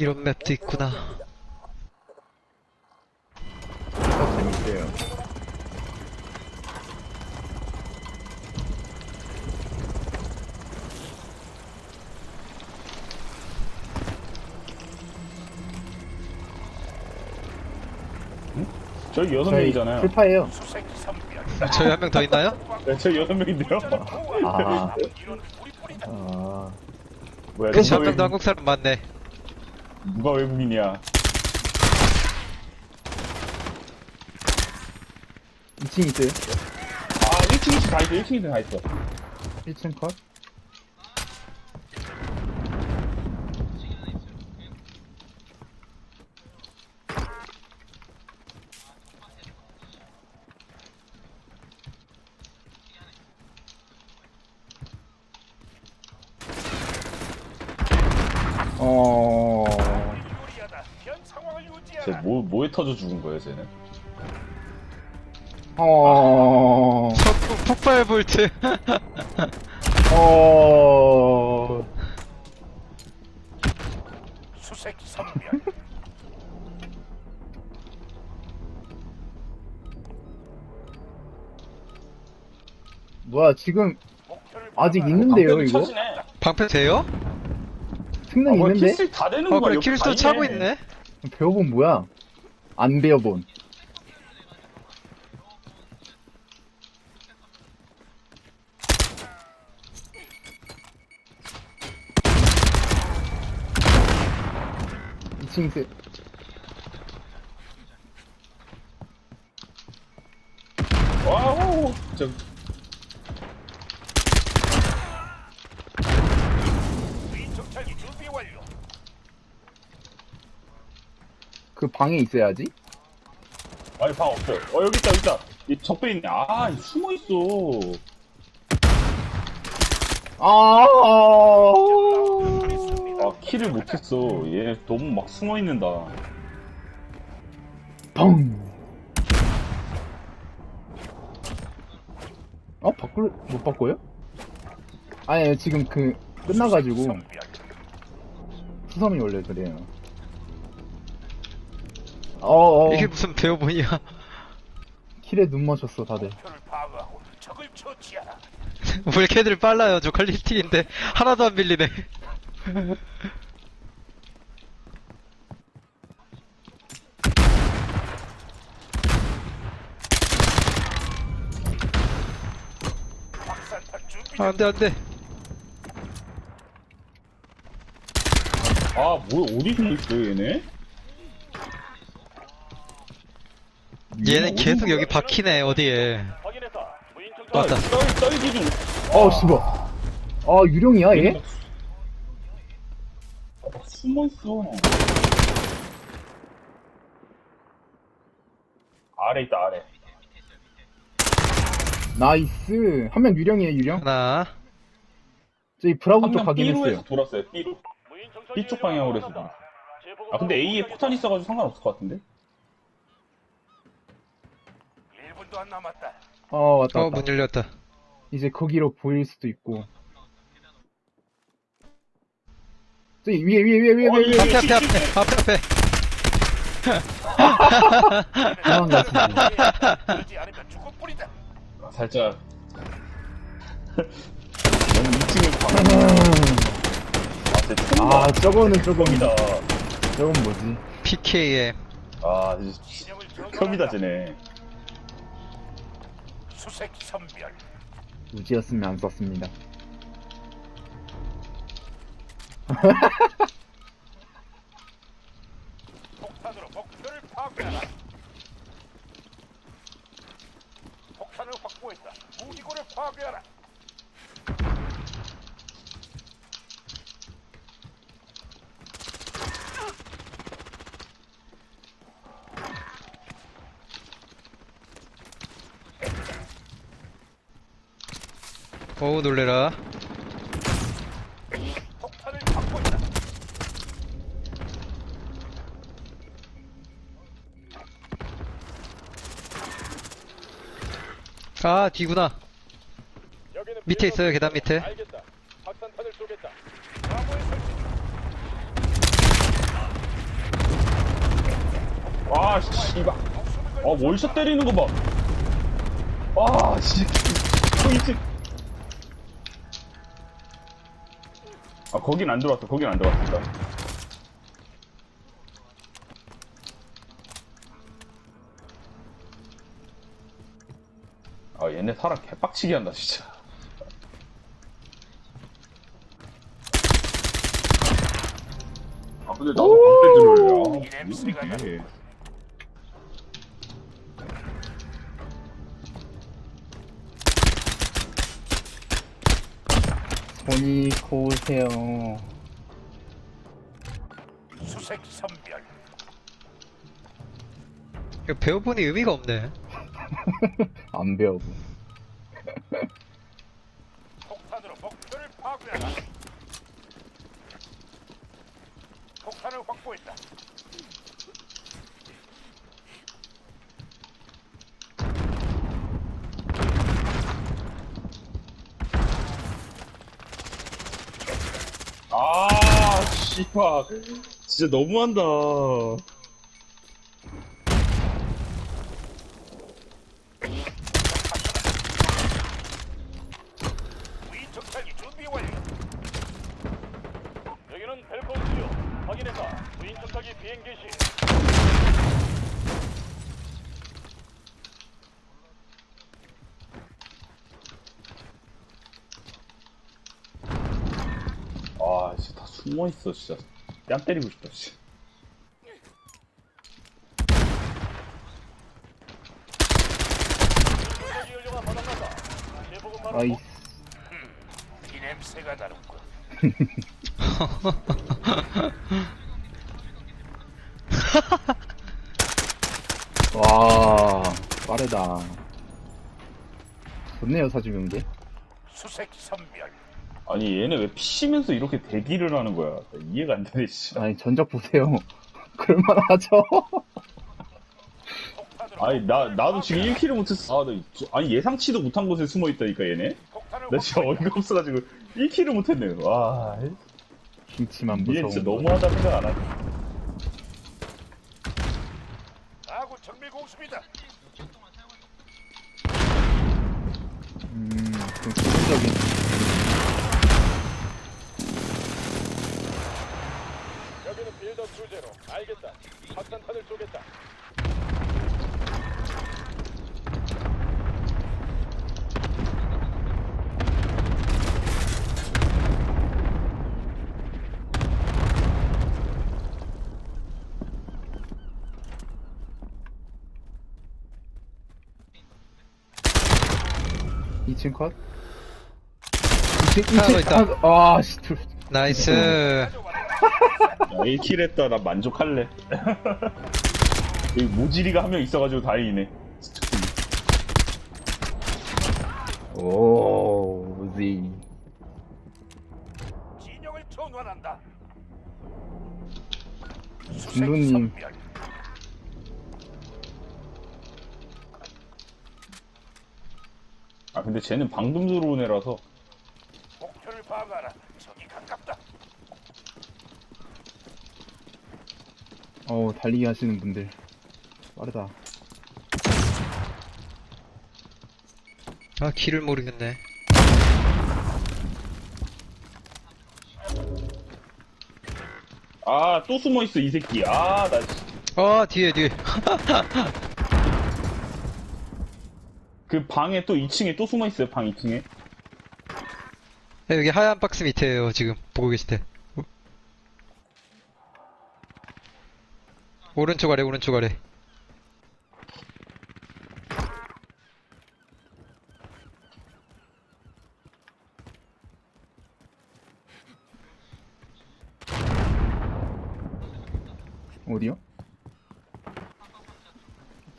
이런 맵도 있구나. 더 재밌대요. 저희 여섯 명이잖아요. 풀파예요. 저희 한 명 더 있나요? 네, 저희 여섯 명인데요. 아. 아. 뭐야? 그치, 누가, 한 명도 한국 사람 많네. 누가 외국인이야? 2층 있어요? 아, 1층 2층 다 있어. 1층 2층 다 있어. 1층 컷? 어. 쟤 뭐, 뭐에 터져 죽은 거예요, 쟤는? 어. 저 폭- 폭발 볼트. 어. 수색 선별 뭐야, 지금 목표를 아직 방어하라. 있는데요, 방패도 이거? 쳐지네. 방패 돼요? 승능 아, 뭐야, 있는데? 킬스 다 되는 어, 거야. 그래, 다 차고 있네. 배워본 뭐야? 안 배워본. 있어요. 와우! 저, 위정찰기 준비 완료. 그 방에 있어야지. 아니, 방 없어요. 어, 여기 있다, 여기 있다. 이 적배 있네. 아, 숨어 있어. 아, 아, 킬을 못했어. 얘 너무 막 숨어 있는다. 펑. 어 바꿀 못 바꿔요? 아니 지금 그 끝나가지고. 수섬이 원래 그래요. 어어 이게 무슨 배워보냐. 킬에 눈 맞췄어 다들. 목표를 방어하고 적을 처치하라. 왜 걔들 빨라요. 저 퀄리티인데 하나도 안 밀리네. 확산탄 준비. 아, 안 돼, 안 돼. 아, 뭐야, 어디 숨어 있어, 얘네? 얘는 계속 여기 박히네, 어디에. 맞다. 떨, 떨기 중. 어 씨발. 아 유령이야 얘? 막 숨어 있어. 아래 있다, 아래. 나이스. 한 명 유령이에요 유령. 하나. 저기 브라보 쪽 한명 가긴 B로에서 했어요. 돌았어요, B로. B쪽 방향으로 해서 돌았어. 아, 근데 A에 포탄 있어가지고 상관없을 것 같은데? 1분도 안 남았다. 어 왔다 어, 왔다. 문 열렸다. 이제 거기로 보일 수도 있고. 저기 위에 위에 위에 위에 어, 위에 위에. 앞에, 앞에, 앞에, 앞에, 앞에. 도망가시네. 그러지 않으면 죽을 뿐이다. 아, 살짝. 너무 2층을 방 아, 진짜 총아 저거는 조금 컴이다. 저건 뭐지? PKM. 아, 진짜 정돈한다. 쟤네. 수색 선별. 우지였으면 안 썼습니다. 폭탄으로 목표를 파괴하라. 폭탄을 확보했다. 무기고를 파괴하라. 어우, 놀래라. 아, 뒤구나. 밑에 있어요, 계단 밑에. 알겠다. 쏘겠다. 설치. 아, 씨발. 아, 월샷 때리는 거 봐. 아, 씨. 포인트. 아, 거긴 안 들어왔어. 거긴 안 들어왔어. 아, 얘네 사람 개빡치게 한다, 진짜. 아, 근데 나도 방패 들어야. 이냄 손이 고우세요. 수색 선별. 이거 배워보니 의미가 없네. 안 배우고. 폭탄으로 목표를 파괴하라. 폭탄을 확보했다. 아, 씨발. 진짜 너무한다. 무인 정찰기 준비 완료. 여기는 벨포스요. 확인했다. 무인 정찰기 비행 개시. 아, 진짜 다 숨어있어, 진짜. 뺨 때리고 싶다, 연료가 바닥났다. 바로 아이, 이 냄새가 나는군. 와, 빠르다. 좋네요, 사주경계. 수색 선별. 아니, 얘네 왜 피시면서 이렇게 대기를 하는 거야? 나 이해가 안 되네, 씨. 아니, 전적 보세요. 그럴만하죠? 아니, 나, 나도 지금 1킬을 못했어. 아, 나, 저- 아니, 예상치도 못한 곳에 숨어 있다니까, 얘네? 나 진짜. 어이가 없어가지고 1킬을 못했네. 와, 김치만 얘 무서운 진짜 거. 너무하다 생각 안 하네. 아군 정밀 공습이다. 음, 좀 기본적인. 여기는 빌더 주제로. 알겠다. 확산탄을 쏘겠다. 이층 컷? 2층, 하나 더 2층, 있다. 아, 아, 씨, 둘. 나이스. 야, 1킬 했다. 나 만족할래. 여기 모지리가 한 명 있어가지고 다행이네. 오, 우지. 진영을 전환한다. 수색. 선별. 아, 근데 쟤는 방금 들어온 애라서. 목표를 파악하라. 적이 가깝다. 어 달리기 하시는 분들. 빠르다. 아, 길을 모르겠네. 아, 또 숨어있어, 이 새끼. 아, 나, 씨. 어, 뒤에, 뒤에. 그 방에 또 2층에 또 숨어있어요, 방 2층에. 네, 여기 하얀 박스 밑에요, 지금. 보고 계실 때. 오- 오른쪽 아래, 오른쪽 아래. 어디요?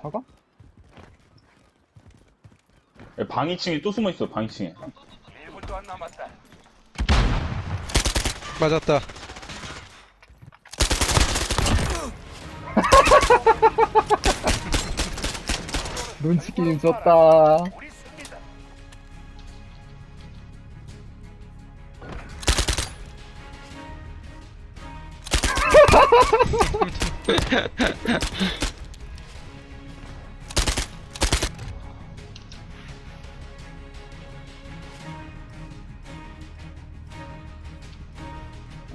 사과? 방 2층에 또 숨어있어, 방 2층에. 1분도 안 남았다. 맞았다. 눈치 게임 승리다.